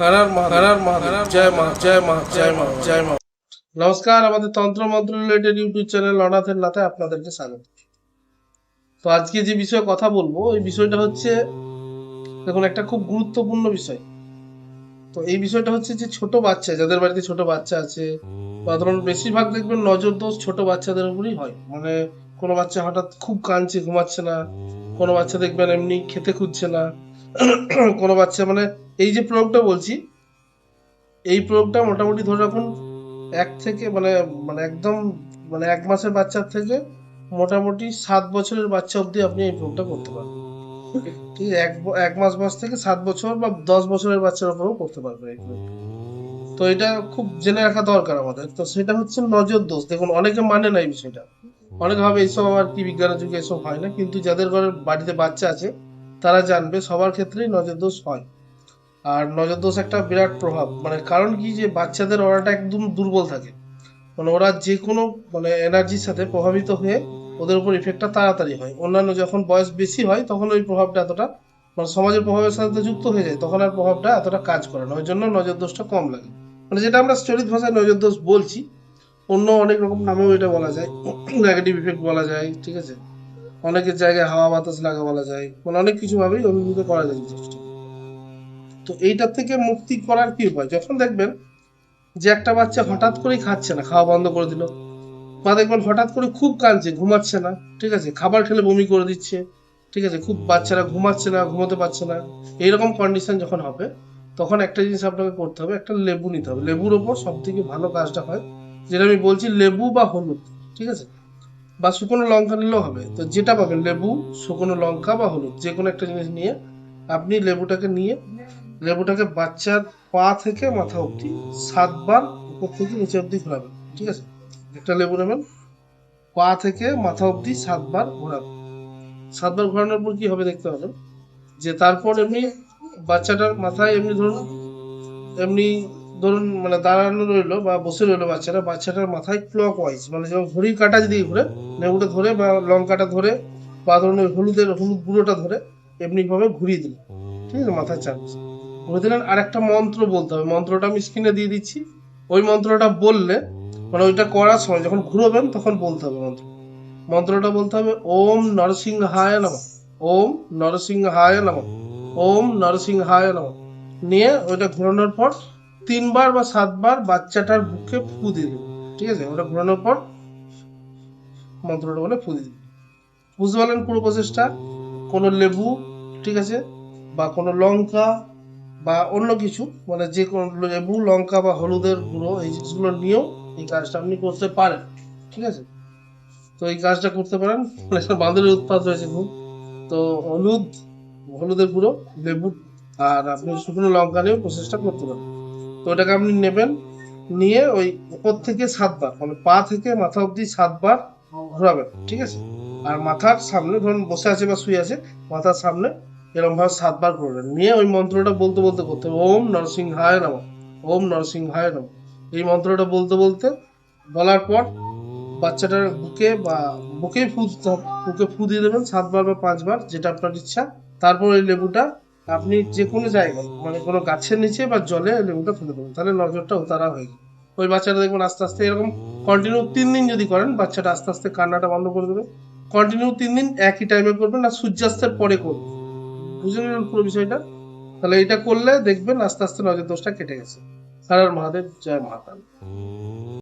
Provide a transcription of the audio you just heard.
হরার মহাদেব জয় মা জয় মা জয় মা জয় মা নমস্কার আমাদের তন্ত্র মন্ত্র রিলেটেড ইউটিউব চ্যানেল অনাথের নাথে আপনাদেরকে স্বাগত। তো আজকে যে বিষয়ে কথা বলব, এই বিষয়টা হচ্ছে, দেখুন, একটা খুব গুরুত্বপূর্ণ বিষয়। তো এই বিষয়টা হচ্ছে যে ছোট বাচ্চা, যাদের বাড়িতে ছোট বাচ্চা আছে, বা ধরুন বেশিরভাগ দেখবেন নজর দোষ ছোট বাচ্চাদের উপরই হয়। মানে কোনো বাচ্চা হঠাৎ খুব কাঁদছে, ঘুমাচ্ছে না, কোনো বাচ্চা দেখবেন এমনি খেতে খুঁজছে না কোনো বাচ্চা মানে এই যে প্রয়োগটা বলছি, এই প্রয়োগটা মোটামুটি ধরে রাখুন এক থেকে মানে মানে একদম মানে এক মাসের বাচ্চার থেকে মোটামুটি সাত বছরের বাচ্চা অবধি আপনি এই প্রয়োগটা করতে পারবেন। ঠিক এক এক মাস বয়স থেকে সাত বছর বা দশ বছরের বাচ্চার উপরেও করতে পারবে এই প্রয়োগ। তো এটা খুব জেনে রাখা দরকার আমাদের। তো সেটা হচ্ছে নজর দোষ। দেখুন, অনেকে মানে না এই বিষয়টা। অনেকে ভাবে এইসব আমার কি বিজ্ঞানের যুগে এসব হয় না, কিন্তু যাদের ঘরের বাড়িতে বাচ্চা আছে তারা জানবে সবার ক্ষেত্রেই নজর দোষ হয়। আর নজরদোষ একটা বিরাট প্রভাব। মানে কারণ কি যে বাচ্চাদের ওরাটা একদম দুর্বল থাকে। মানে ওরা যে কোনো মানে এনার্জির সাথে প্রভাবিত হয়ে ওদের উপর ইফেক্টটা তাড়াতাড়ি হয়। অন্যান্য যখন বয়স বেশি হয়, তখন ওই প্রভাবটা এতটা মানে সমাজের প্রভাবের সাথে যুক্ত হয়ে যায়, তখন আর প্রভাবটা এতটা কাজ করে না। ওই জন্য নজর দোষটা কম লাগে। মানে যেটা আমরা চলিত ভাষায় নজরদোষ বলছি, অন্য অনেক রকম নামেও এটা বলা যায়। নেগেটিভ ইফেক্ট বলা যায়, ঠিক আছে? অনেকের জায়গায় হাওয়া বাতাস লাগা বলা যায়। মানে অনেক কিছু ভাবেই অভিভূত করা যায় জিনিসটা। তো এইটার থেকে মুক্তি করার কি উপায়? যখন দেখবেন যে একটা বাচ্চা হঠাৎ করেই খাচ্ছে না, খাওয়া বন্ধ করে দিল, বা দেখবেন হঠাৎ করে খুব কাঁদছে, ঘুমাচ্ছে না, ঠিক আছে, খাবার খেলে বমি করে দিচ্ছে, ঠিক আছে, খুব বাচ্চারা ঘুমাচ্ছে না, ঘুমাতে পারছে না, এইরকম কন্ডিশন যখন হবে, তখন একটা জিনিস আপনাকে করতে হবে, একটা লেবু নিতে হবে। লেবুর ওপর সব থেকে ভালো কাজটা হয়, যেটা আমি বলছি লেবু বা হলুদ, ঠিক আছে? বা শুকনো লঙ্কা নিলেও হবে। তো যেটা পাবেন, লেবু, শুকনো লঙ্কা বা হলুদ যে কোনো একটা জিনিস নিয়ে আপনি লেবুটাকে নিয়ে, লেবুটাকে বাচ্চার পা থেকে মাথা অবধি সাতবার উপর থেকে নিচে অবধি ঘোরাবেন, ঠিক আছে? একটা লেবু নেবেন, পা থেকে মাথা অবধি সাতবার ঘোরাবেন। সাতবার ঘোরানোর পর কি হবে দেখতে পাবেন? যে তারপর এমনি বাচ্চাটার মাথায় এমনি ধরুন, এমনি ধরুন মানে দাঁড়ানো রইল বা বসে রইল বাচ্চাটা বাচ্চাটার মাথায় ক্লক ওয়াইজ মানে যেমন ঘড়ির কাঁটা যদি ঘুরে লেবুটা ধরে বা লঙ্কাটা ধরে বা ধরুন ওই হলুদের হলুদ গুঁড়োটা ধরে এমনি ভাবে ঘুরিয়ে দিল। ঠিক আছে মাথার চারপাশে ঘুরে দিলেন আর একটা মন্ত্র বলতে হবে। মন্ত্রটা আমি স্ক্রিনে দিয়ে দিচ্ছি। ওই মন্ত্রটা বললে মানে ওইটা করার সময় যখন ঘুরোবেন তখন বলতে হবে মন্ত্র। মন্ত্রটা বলতে হবে ওম নরসিংহায় নম। ওম নরসিংহায় নম। ওম নরসিংহায় নম। নিয়ে ওইটা ঘোরানোর পর তিনবার বা সাতবার বাচ্চাটার বুকে ফু দিয়ে দেবে। ঠিক আছে? ওটা ঘোরানোর পর মন্ত্রটা বলে ফু দিয়ে দেবে। বুঝতে পারলেন পুরো প্রসেসটা কোনো লেবু, ঠিক আছে? বা কোনো লঙ্কা বা অন্য কিছু মানে যে কোনো লেবু, লঙ্কা বা হলুদের গুঁড়ো, এই জিনিসগুলো নিয়েও এই কাজটা আপনি করতে পারেন। ঠিক আছে? তো এই কাজটা করতে পারেন। মানে বাঁদরের উৎপাদ রয়েছে খুব। তো হলুদ, হলুদের গুঁড়ো, লেবু, আর আপনি শুকনো লঙ্কা নিয়েও প্রসেসটা করতে পারেন। তো ওটাকে আপনি নেবেন, নিয়ে ওই উপর থেকে সাতবার মানে পা থেকে মাথা অবধি সাতবার ঘোরাবেন, ঠিক আছে? আর মাথার সামনে ধরুন বসে আছে বা শুয়ে আছে, মাথার সামনে এরকম ভাবে সাতবার করবেন নিয়ে ওই মন্ত্রটা বলতে বলতে করতে হবে, ওম নরসিংহায় নম, ওম নরসিংহায় নম। এই মন্ত্রটা বলতে বলতে বলার পর বাচ্চাটার বুকে বা বুকেই ফু। বুকে ফু দিয়ে দেবেন সাতবার বা পাঁচবার, যেটা আপনার ইচ্ছা। তারপর ওই লেবুটা আপনি যে কোনো জায়গায় মানে কোনো গাছের নিচে বা জলে লেবুটা ফেলে দেবেন তাহলে নজরটা উতারা হয়ে ওই বাচ্চাটা দেখবেন আস্তে আস্তে এরকম কন্টিনিউ তিন দিন যদি করেন বাচ্চাটা আস্তে আস্তে কান্নাটা বন্ধ করে দেবে। কন্টিনিউ তিন দিন একই টাইমে করবেন আর সূর্যাস্তের পরে করবেন। বুঝে নিলেন পুরো বিষয়টা? তাহলে এটা করলে দেখবেন আস্তে আস্তে নজর দোষটা কেটে গেছে। হর মহাদেব জয় মহাকাল।